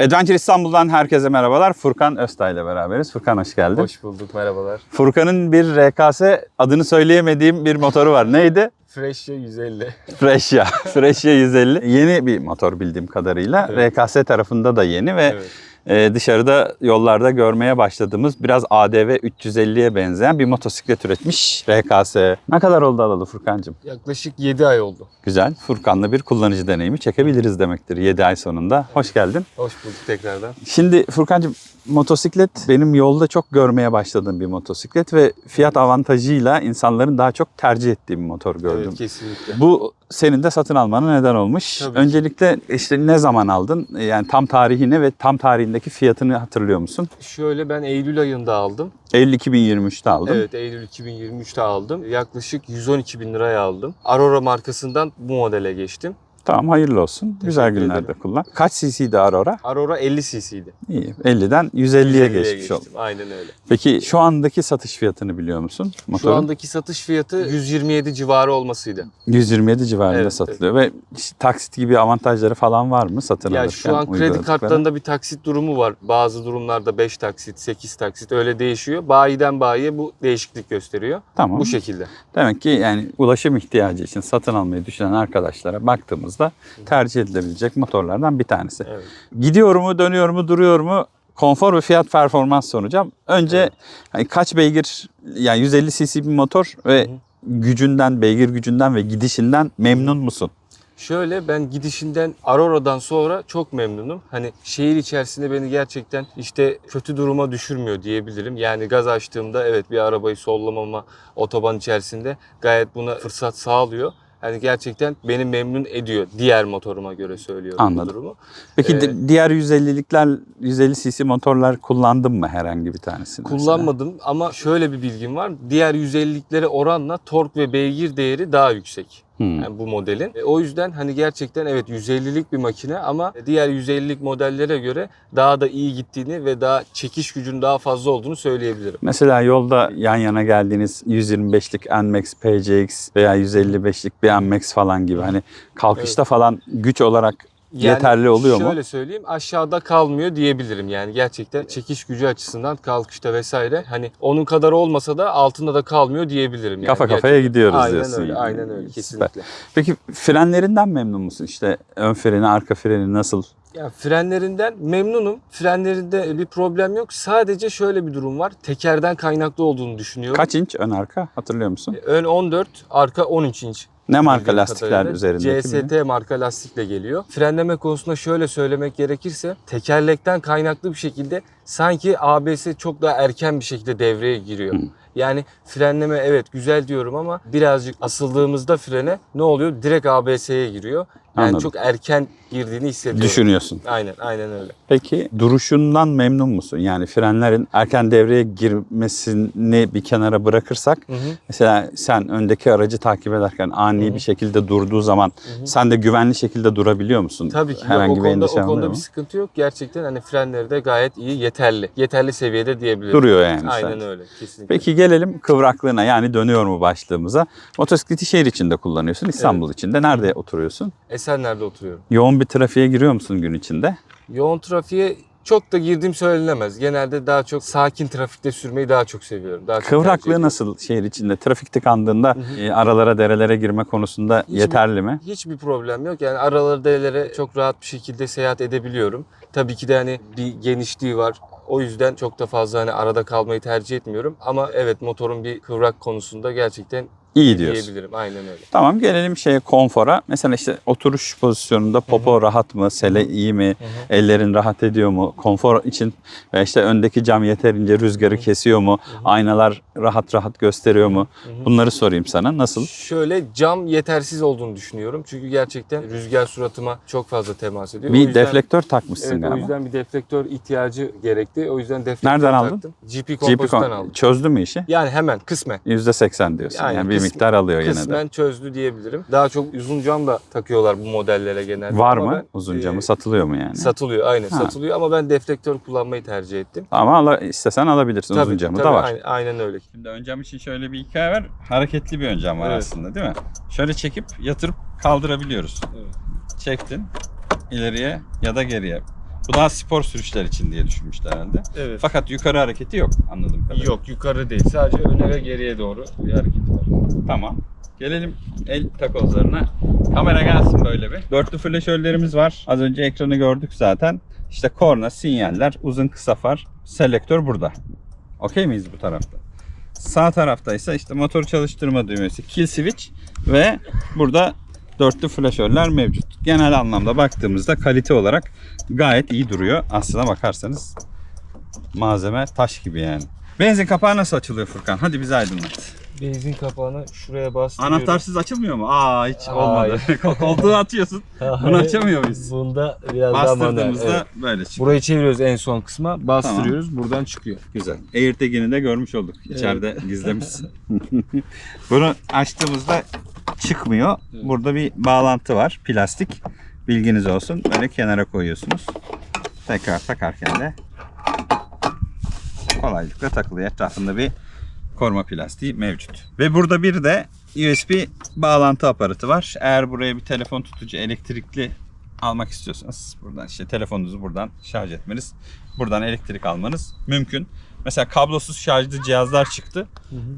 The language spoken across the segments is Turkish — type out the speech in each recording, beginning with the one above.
Adventure İstanbul'dan herkese merhabalar. Furkan Öztay ile beraberiz. Furkan hoş geldin. Hoş bulduk, merhabalar. Furkan'ın bir RKS adını söyleyemediğim bir motoru var. Neydi? Freshya 150. Freshya. Freshya 150. Yeni bir motor bildiğim kadarıyla. Evet. RKS tarafında da yeni ve Evet. E, dışarıda yollarda görmeye başladığımız biraz ADV 350'ye benzeyen bir motosiklet üretmiş RKS. Ne kadar oldu alalı Furkan'cığım? Yaklaşık 7 ay oldu. Güzel. Furkan'la bir kullanıcı deneyimi çekebiliriz demektir 7 ay sonunda. Hoş geldin. Hoş bulduk tekrardan. Şimdi Furkan'cığım motosiklet benim yolda çok görmeye başladığım bir motosiklet ve fiyat avantajıyla insanların daha çok tercih ettiği bir motor gördüm. Evet, kesinlikle. Bu senin de satın almana neden olmuş. Tabii. Öncelikle işte ne zaman aldın? Yani tam tarihine ve tam tarihindeki fiyatını hatırlıyor musun? Şöyle ben Eylül ayında aldım. Eylül 2023'te aldın. Evet, Eylül 2023'te aldım. Yaklaşık 112 bin liraya aldım. Aurora markasından bu modele geçtim. Tamam hayırlı olsun. Güzel Teşekkür günlerde ederim. kullan. Kaç cc'di Aurora? Aurora 50 cc'ydi. İyi. 50'den 150'ye 150'ye geçmiş geçtim. oldu. Aynen öyle. Peki şu andaki satış fiyatını biliyor musun? Şu Motorun? andaki satış fiyatı 127 civarı olmasıydı. 127 civarında Evet, satılıyor ve işte taksit gibi avantajları falan var mı satın Ya şu an kredi kartlarında bir taksit durumu var. Bazı durumlarda 5 taksit, 8 taksit öyle değişiyor. Bayiden bayiye bu değişiklik gösteriyor. Tamam. Bu şekilde. Demek ki yani ulaşım ihtiyacı için satın almayı düşünen arkadaşlara baktığımızda tercih edilebilecek motorlardan bir tanesi. Evet. Gidiyor mu, dönüyor mu, duruyor mu? Konfor ve fiyat performans soracağım. Önce Evet. hani kaç beygir yani 150 cc bir motor ve Hı gücünden, beygir gücünden ve gidişinden memnun musun? Şöyle ben gidişinden Aurora'dan sonra çok memnunum. Hani şehir içerisinde beni gerçekten işte kötü duruma düşürmüyor diyebilirim. Yani gaz açtığımda evet bir arabayı sollamama otoban içerisinde gayet buna fırsat sağlıyor. Hani gerçekten beni memnun ediyor. Diğer motoruma göre söylüyorum Anladım. bu durumu. Peki Ee, di- diğer 150'likler 150 cc motorlar kullandın mı herhangi bir tanesini? mesela? Kullanmadım ama şöyle bir bilgim var. Diğer 150'liklere oranla tork ve beygir değeri daha yüksek. Hmm. Yani bu modelin. E, o yüzden hani gerçekten evet 150'lik bir makine ama diğer 150'lik modellere göre daha da iyi gittiğini ve daha çekiş gücünün daha fazla olduğunu söyleyebilirim. Mesela yolda yan yana geldiğiniz 125'lik NMAX PCX veya 155'lik bir NMAX falan gibi hani kalkışta falan güç olarak yeterli oluyor mu? Şöyle söyleyeyim aşağıda kalmıyor diyebilirim yani gerçekten çekiş gücü açısından kalkışta vesaire hani onun kadar olmasa da altında da kalmıyor diyebilirim. Yani Kafa kafaya Gerçekten. gidiyoruz aynen diyorsun. Öyle, yani. aynen öyle Süper. kesinlikle. Peki frenlerinden memnun musun? İşte ön freni, arka freni nasıl? Ya frenlerinden memnunum. Frenlerinde bir problem yok. Sadece şöyle bir durum var. Tekerden kaynaklı olduğunu düşünüyorum. Kaç inç ön arka hatırlıyor musun? Ön 14, arka 13 inç. Ne marka lastikler üzerindeki? CST marka lastikle geliyor. Frenleme konusunda şöyle söylemek gerekirse tekerlekten kaynaklı bir şekilde sanki ABS çok daha erken bir şekilde devreye giriyor. Hı. Yani frenleme evet güzel diyorum ama birazcık asıldığımızda frene ne oluyor? Direkt ABS'ye giriyor. Yani Anladım. çok erken girdiğini hissediyorum. Düşünüyorsun. Aynen aynen öyle. Peki duruşundan memnun musun? Yani frenlerin erken devreye girmesini bir kenara bırakırsak Hı hı. mesela sen öndeki aracı takip ederken ani Hı hı. bir şekilde durduğu zaman hı. sen de güvenli şekilde durabiliyor musun? Tabii ki Herhangi o bir konuda, endişen o konuda bir sıkıntı yok. Gerçekten hani frenleri de gayet iyi, yeterli. Yeterli seviyede diyebilirim. Duruyor yani Aynen sen. öyle kesinlikle. Peki gelelim kıvraklığına yani dönüyor mu başlığımıza. Motosikleti şehir içinde kullanıyorsun, İstanbul içinde. Nerede oturuyorsun? Esenler'de oturuyorum. Yoğun bir trafiğe giriyor musun gün içinde? Yoğun trafiğe çok da girdiğim söylenemez. Genelde daha çok sakin trafikte sürmeyi daha çok seviyorum. Daha çok tercih Kıvraklığı ediyorum. nasıl şehir içinde? Trafik tıkandığında e, aralara, derelere girme konusunda Hiç mi- yeterli mi? Hiçbir problem yok. Yani araları derelere çok rahat bir şekilde seyahat edebiliyorum. Tabii ki de hani bir genişliği var. O yüzden çok da fazla hani arada kalmayı tercih etmiyorum. Ama evet motorun bir kıvrak konusunda gerçekten İyi diyorsun. diyebilirim. Aynen öyle. Tamam gelelim şeye konfora. Mesela işte oturuş pozisyonunda popo rahat mı, sele iyi mi, ellerin rahat ediyor mu, konfor için ve işte öndeki cam yeterince rüzgarı kesiyor mu, aynalar rahat rahat gösteriyor mu? Bunları sorayım sana. Nasıl? Şöyle cam yetersiz olduğunu düşünüyorum. Çünkü gerçekten rüzgar suratıma çok fazla temas ediyor. O Bir yüzden- deflektör takmışsın Evet, o galiba. yüzden bir deflektör ihtiyacı gerekti. O yüzden deflektör Nereden aldın? taktım. GP GP Compost'tan aldım. çözdü mü işi? Yani hemen kısmen. %80 diyorsun. Yani, Yani bir miktar alıyor yine de. Kısmen çözdü diyebilirim. Daha çok uzun cam da takıyorlar bu modellere genelde. Var Ama mı? ben, Uzun e, camı satılıyor mu yani? Satılıyor aynen Ha. satılıyor ama ben deflektör kullanmayı tercih ettim. Ama ala, istesen alabilirsin. Uzun camı tabii, da var. Aynen, aynen öyle. Şimdi ön cam için şöyle bir hikaye var. Hareketli bir ön cam var Evet. aslında değil mi? Şöyle çekip yatırıp kaldırabiliyoruz. Evet. Çektin ileriye ya da geriye. Bu daha spor sürüşler için diye düşünmüşler herhalde. Evet. Fakat yukarı hareketi yok anladığım kadarıyla. Yok yukarı değil. Sadece öne ve geriye doğru bir hareket. Tamam. Gelelim el takozlarına. Kamera gelsin böyle bir. Dörtlü flaşörlerimiz var. Az önce ekranı gördük zaten. İşte korna, sinyaller, uzun kısa far, selektör burada. Okey miyiz bu tarafta? Sağ tarafta ise işte motor çalıştırma düğmesi, kill switch ve burada dörtlü flaşörler mevcut. Genel anlamda baktığımızda kalite olarak gayet iyi duruyor. Aslına bakarsanız malzeme taş gibi yani. Benzin kapağı nasıl açılıyor Furkan? Hadi bize aydınlat. Benzin kapağını şuraya bastırıyorum. Anahtarsız açılmıyor mu? Aa hiç olmadı. Koltuğu atıyorsun. Bunu açamıyor muyuz? Bunda biraz daha. Bastırdığımızda Evet. böyle çıkıyor. Burayı çeviriyoruz en son kısma. Bastırıyoruz. Buradan çıkıyor. Güzel. AirTag'ini de görmüş olduk. İçeride gizlemişsin. Bunu açtığımızda çıkmıyor. Evet. Burada bir bağlantı var. Plastik. Bilginiz olsun. Böyle kenara koyuyorsunuz. Tekrar takarken de kolaylıkla takılıyor. Etrafında bir koruma plastiği mevcut. Ve burada bir de USB bağlantı aparatı var. Eğer buraya bir telefon tutucu elektrikli almak istiyorsanız buradan işte telefonunuzu buradan şarj etmeniz, buradan elektrik almanız mümkün. Mesela kablosuz şarjlı cihazlar çıktı.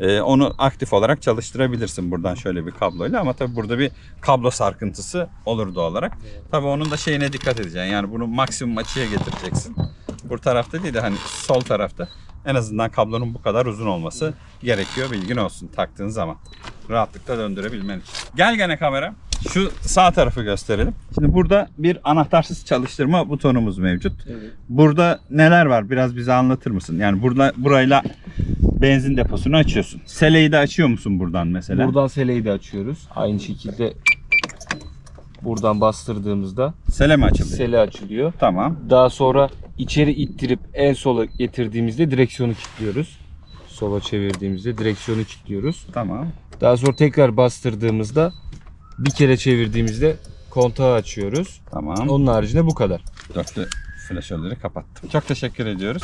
Ee, onu aktif olarak çalıştırabilirsin buradan şöyle bir kabloyla ama tabii burada bir kablo sarkıntısı olur doğal olarak. Tabii onun da şeyine dikkat edeceksin. Yani bunu maksimum açıya getireceksin. Bu tarafta değil de hani sol tarafta en azından kablonun bu kadar uzun olması gerekiyor. Bilgin olsun taktığın zaman. Rahatlıkla döndürebilmen için. Gel gene kamera. Şu sağ tarafı gösterelim. Şimdi burada bir anahtarsız çalıştırma butonumuz mevcut. Evet. Burada neler var? Biraz bize anlatır mısın? Yani burada burayla benzin deposunu açıyorsun. Seleyi de açıyor musun buradan mesela? Buradan seleyi de açıyoruz. Aynı şekilde buradan bastırdığımızda Sele mi açılıyor? sele açılıyor. Tamam. Daha sonra içeri ittirip en sola getirdiğimizde direksiyonu kilitliyoruz. Sola çevirdiğimizde direksiyonu kilitliyoruz. Tamam. Daha sonra tekrar bastırdığımızda bir kere çevirdiğimizde kontağı açıyoruz. Tamam. Onun haricinde bu kadar. Dörtlü flaşörleri kapattım. Çok teşekkür ediyoruz.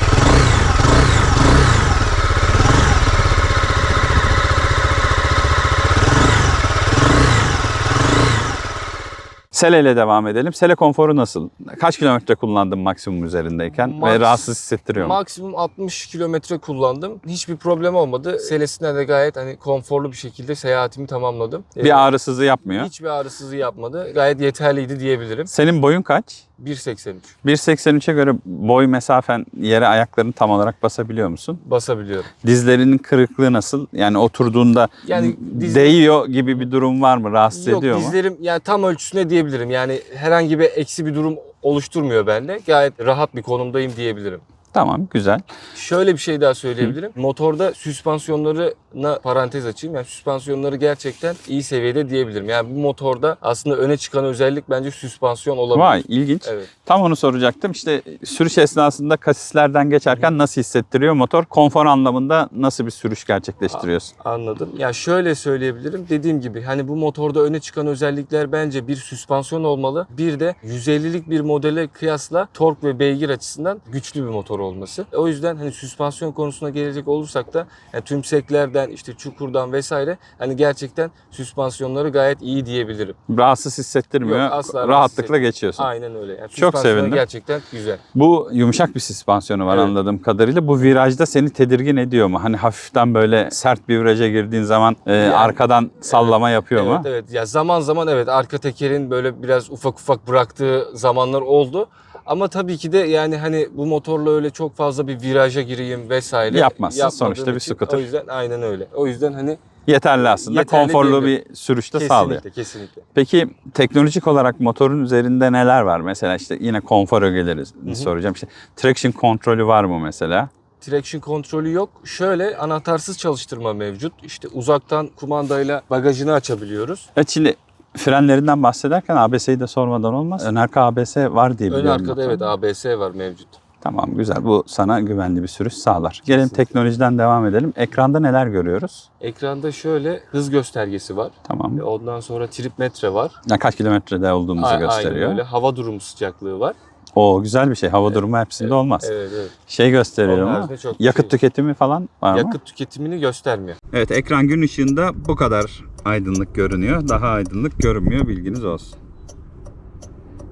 Sele ile devam edelim. Sele konforu nasıl? Kaç kilometre kullandın maksimum üzerindeyken ve Maks- rahatsız hissettiriyor mu? Maksimum 60 kilometre kullandım. Hiçbir problem olmadı. Selesine de gayet hani konforlu bir şekilde seyahatimi tamamladım. Ee, Bir ağrısızlığı yapmıyor. Hiçbir ağrısızlığı yapmadı. Gayet yeterliydi diyebilirim. Senin boyun kaç? 1.83 1.83'e göre boy mesafen yere ayaklarını tam olarak basabiliyor musun? basabiliyorum. Dizlerinin kırıklığı nasıl? Yani oturduğunda Yani diz- değiyor gibi bir durum var mı? Rahatsız Yok ediyor mu? dizlerim yani tam ölçüsüne diyebilirim. Yani herhangi bir eksi bir durum oluşturmuyor bende. Gayet rahat bir konumdayım diyebilirim. Tamam güzel. Şöyle bir şey daha söyleyebilirim. Motorda süspansiyonlarına parantez açayım. Yani süspansiyonları gerçekten iyi seviyede diyebilirim. Yani bu motorda aslında öne çıkan özellik bence süspansiyon olabilir. Vay ilginç. Evet. Tam onu soracaktım. İşte sürüş esnasında kasislerden geçerken nasıl hissettiriyor motor? Konfor anlamında nasıl bir sürüş gerçekleştiriyorsun? Anladım. Ya şöyle söyleyebilirim. Dediğim gibi hani bu motorda öne çıkan özellikler bence bir süspansiyon olmalı. Bir de 150'lik bir modele kıyasla tork ve beygir açısından güçlü bir motor olması. O yüzden hani süspansiyon konusuna gelecek olursak da yani tümseklerden işte çukurdan vesaire hani gerçekten süspansiyonları gayet iyi diyebilirim. Rahatsız hissettirmiyor. Yok, asla Rahatlıkla geçiyorsun. Aynen öyle. Yani Çok sevindim. Gerçekten güzel. Bu yumuşak bir süspansiyonu var Evet. anladığım kadarıyla. Bu virajda seni tedirgin ediyor mu? Hani hafiften böyle sert bir viraja girdiğin zaman e, arkadan sallama yapıyor evet, mu? Evet ya zaman zaman evet arka tekerin böyle biraz ufak ufak bıraktığı zamanlar oldu. Ama tabii ki de yani hani bu motorla öyle çok fazla bir viraja gireyim vesaire. Yapmazsın. yapmadığım Sonuçta bir için scooter. O yüzden aynen öyle. O yüzden hani Yeterli aslında. Yeterli Konforlu bir sürüşte kesinlikle sağlıyor. kesinlikle. Peki teknolojik olarak motorun üzerinde neler var? Mesela işte yine konfor ögeleri soracağım. İşte traction kontrolü var mı mesela? Traction kontrolü yok. Şöyle anahtarsız çalıştırma mevcut. İşte uzaktan kumandayla bagajını açabiliyoruz. Evet şimdi frenlerinden bahsederken ABS'yi de sormadan olmaz. Ön arka ABS var diye Ön biliyorum. arkada evet ABS var mevcut. Tamam güzel. Bu sana güvenli bir sürüş sağlar. Gelin Kesinlikle. teknolojiden devam edelim. Ekranda neler görüyoruz? Ekranda şöyle hız göstergesi var. Tamam. Ondan sonra trip metre var. Ya kaç kilometrede olduğumuzu A- gösteriyor. Aynen öyle. Hava durumu sıcaklığı var. O güzel bir şey. Hava durumu hepsinde olmaz. Evet evet. Şey gösteriyor mu? Yakıt şey- tüketimi falan var mı? Yakıt tüketimini göstermiyor. Evet ekran gün ışığında bu kadar aydınlık görünüyor. Daha aydınlık görünmüyor bilginiz olsun.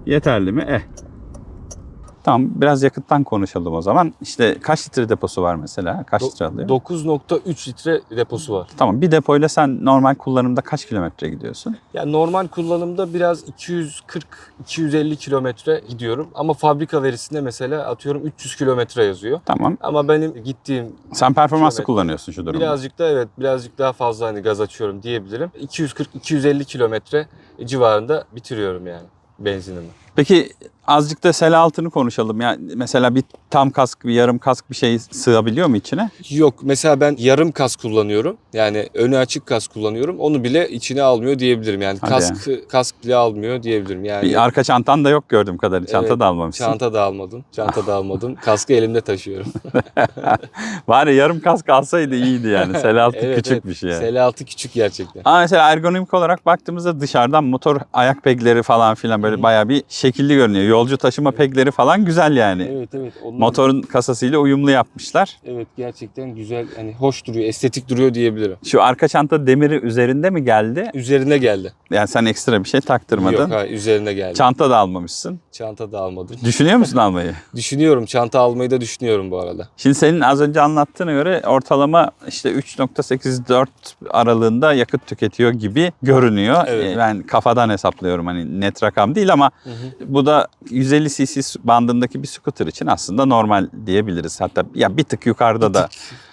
Yeterli mi? Eh. Tamam biraz yakıttan konuşalım o zaman. İşte kaç litre deposu var mesela? Kaç litre alıyor? 9.3 litre deposu var. tamam bir depoyla sen normal kullanımda kaç kilometre gidiyorsun? Yani normal kullanımda biraz 240-250 kilometre gidiyorum. Ama fabrika verisinde mesela atıyorum 300 kilometre yazıyor. Tamam. Ama benim gittiğim Sen performanslı Kilometre. kullanıyorsun şu durumda. birazcık da evet birazcık daha fazla hani gaz açıyorum diyebilirim. 240-250 kilometre civarında bitiriyorum yani benzinimi. Peki azıcık da sel altını konuşalım. Yani mesela bir tam kask, bir yarım kask bir şey sığabiliyor mu içine? Yok mesela ben yarım kask kullanıyorum. Yani önü açık kask kullanıyorum. Onu bile içine almıyor diyebilirim. Yani Hadi kask kask bile almıyor diyebilirim. Yani Bir arka çantan da yok gördüğüm kadarıyla. Çanta Evet, da almamışsın. çanta da almadım. Çanta da almadım. Kaskı elimde taşıyorum. Bari yarım kask alsaydı iyiydi yani. Sel altı Evet, küçük evet. bir şey yani. Sel altı küçük gerçekten. Ama mesela ergonomik olarak baktığımızda dışarıdan motor ayak pegleri falan filan böyle bayağı bir şekilli görünüyor. Yolcu taşıma pegleri falan güzel yani. Evet evet. Onlar, Motorun kasasıyla uyumlu yapmışlar. Evet gerçekten güzel. Hani hoş duruyor. Estetik duruyor diyebilirim. Şu arka çanta demiri üzerinde mi geldi? Üzerine geldi. Yani sen ekstra bir şey taktırmadın. Yok hayır üzerine geldi. Çanta da almamışsın. çanta da almadım. Düşünüyor musun almayı? Düşünüyorum. Çanta almayı da düşünüyorum bu arada. Şimdi senin az önce anlattığına göre ortalama işte 3.8-4 aralığında yakıt tüketiyor gibi görünüyor. Evet. Ee, Ben kafadan hesaplıyorum hani net rakam değil ama Hı hı. Bu da 150 cc bandındaki bir scooter için aslında normal diyebiliriz. Hatta ya bir tık yukarıda da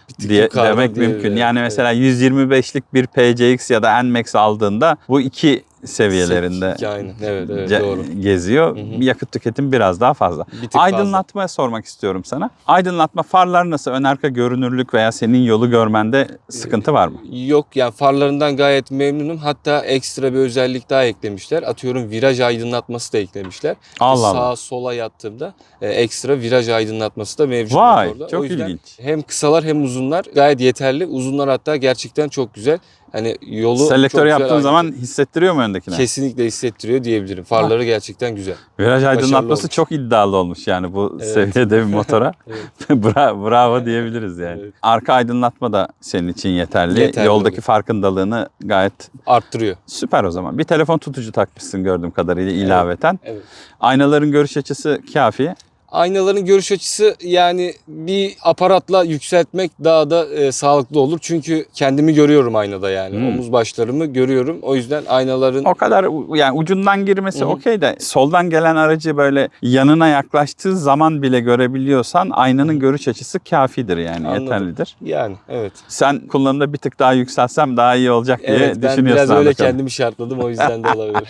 tık diye yukarıda demek diyebilirim, mümkün. Yani evet. mesela 125'lik bir PCX ya da NMAX aldığında bu iki seviyelerinde İki aynı. Evet evet doğru. geziyor. Hı hı. Yakıt tüketim biraz daha fazla. Bir tık fazla. Aydınlatma sormak istiyorum sana. Aydınlatma farlar nasıl? Ön arka görünürlük veya senin yolu görmende sıkıntı var mı? Yok yani farlarından gayet memnunum. Hatta ekstra bir özellik daha eklemişler. Atıyorum viraj aydınlatması da eklemişler. Allah Sağa Allah. sola yattığımda e, ekstra viraj aydınlatması da mevcut Vay motorda. çok o ilginç. hem kısalar hem uzunlar gayet yeterli. Uzunlar hatta gerçekten çok güzel. Hani yolu Selektör yaptığın zaman hissettiriyor mu öndekine? kesinlikle hissettiriyor diyebilirim. Farları gerçekten güzel. Viraj aydınlatması olmuş. çok iddialı olmuş yani bu Evet. seviyede bir motora. Bra- bravo diyebiliriz yani. Evet. Arka aydınlatma da senin için yeterli. Yeterli Yoldaki oluyor. farkındalığını gayet Arttırıyor. süper o zaman. Bir telefon tutucu takmışsın gördüğüm kadarıyla ilaveten. Evet. Aynaların görüş açısı kafi. Aynaların görüş açısı yani bir aparatla yükseltmek daha da e, sağlıklı olur. Çünkü kendimi görüyorum aynada yani. Hmm. Omuz başlarımı görüyorum. O yüzden aynaların O kadar yani ucundan girmesi hı. okey de soldan gelen aracı böyle yanına yaklaştığı zaman bile görebiliyorsan aynanın görüş açısı kafidir yani Anladım. yeterlidir. yani evet. Sen kullanımda bir tık daha yükseltsem daha iyi olacak diye Evet ben düşünüyorsun. biraz öyle anlatalım. kendimi şartladım o yüzden de olabilir.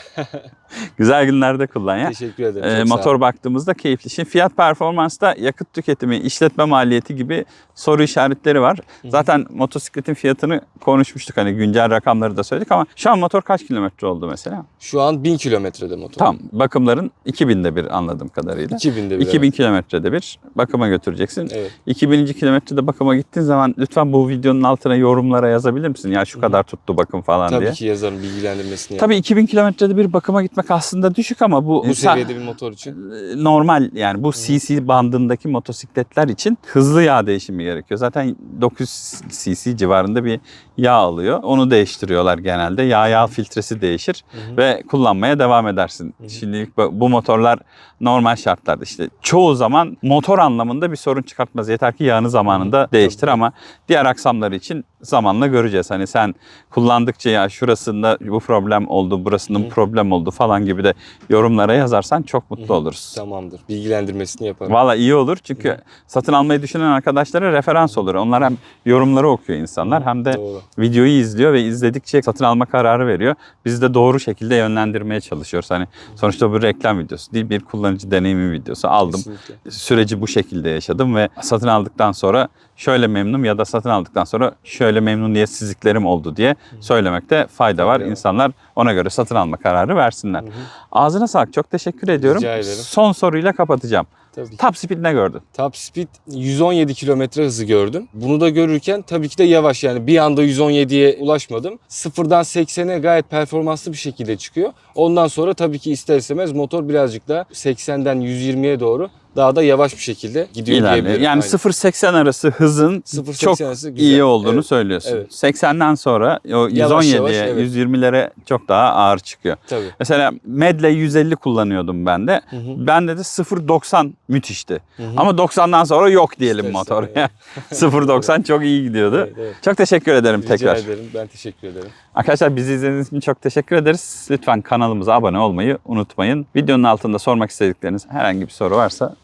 Güzel günlerde kullan ya. Teşekkür ederim. Ee, motor baktığımızda keyifli. Şimdi fiyat performansta yakıt tüketimi, işletme maliyeti gibi soru işaretleri var. Zaten motosikletin fiyatını konuşmuştuk hani güncel rakamları da söyledik ama şu an motor kaç kilometre oldu mesela? Şu an 1000 kilometrede motor. Tam bakımların 2000'de bir anladığım kadarıyla. 2000'de bir. 2000 kilometrede bir bakıma götüreceksin. Evet. 2000. kilometrede bakıma gittiğin zaman lütfen bu videonun altına yorumlara yazabilir misin? Ya şu kadar tuttu bakım falan Tabii diye. ki yazarım bilgilendirmesini. Tabii 2000 kilometrede bir bakıma gitmek aslında düşük ama bu, Bu seviyede bir motor için. normal yani bu CC bandındaki motosikletler için hızlı yağ değişimi gerekiyor. Zaten 900 cc civarında bir yağ alıyor. Onu değiştiriyorlar genelde. Yağ yağ filtresi değişir hı. ve kullanmaya devam edersin. Şimdilik bu bu motorlar normal şartlarda işte çoğu zaman motor anlamında bir sorun çıkartmaz. Yeter ki yağını zamanında değiştir ama diğer aksamları için zamanla göreceğiz. Hani sen kullandıkça ya şurasında bu problem oldu, burasında bu problem oldu falan gibi de yorumlara yazarsan çok mutlu oluruz. Tamamdır. Bilgilendirmesini yaparım. Valla iyi olur çünkü satın almayı düşünen arkadaşlara referans olur. Onlar hem yorumları okuyor insanlar hem de Doğru. videoyu izliyor ve izledikçe satın alma kararı veriyor. Biz de doğru şekilde yönlendirmeye çalışıyoruz. Hani sonuçta bu reklam videosu değil bir kullanıcı deneyimi videosu. Aldım. Kesinlikle. Süreci bu şekilde yaşadım ve satın aldıktan sonra şöyle memnunum ya da satın aldıktan sonra şöyle memnuniyetsizliklerim oldu diye söylemekte fayda var. İnsanlar ona göre satın alma kararı versinler. Ağzına sağlık. Çok teşekkür ediyorum. Rica ederim. Son soruyla kapatacağım. Tabii. Top speed ne gördün? Top speed 117 kilometre hızı gördüm. Bunu da görürken tabii ki de yavaş yani bir anda 117'ye ulaşmadım. Sıfırdan 80'e gayet performanslı bir şekilde çıkıyor. Ondan sonra tabii ki ister istemez motor birazcık daha 80'den 120'ye doğru daha da yavaş bir şekilde gidiyor İlerliyor. diyebilirim. Yani Aynen. 0-80 arası hızın 0-80 çok arası güzel. iyi olduğunu Evet. söylüyorsun. Evet. 80'den sonra o Yavaş 117'ye, yavaş, evet. 120'lere çok daha ağır çıkıyor. Tabii. Mesela Medle 150 kullanıyordum ben de. Hı hı. Bende de 0.90 müthişti. Hı hı. Ama 90'dan sonra yok diyelim İstersen, motor. evet. 0.90 çok iyi gidiyordu. Evet, evet. Çok teşekkür ederim Rica tekrar. ederim. Ben teşekkür ederim. Arkadaşlar bizi izlediğiniz için çok teşekkür ederiz. Lütfen kanalımıza abone olmayı unutmayın. Videonun altında sormak istedikleriniz herhangi bir soru varsa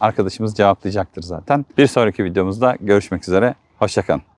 arkadaşımız cevaplayacaktır zaten. Bir sonraki videomuzda görüşmek üzere. Hoşçakalın.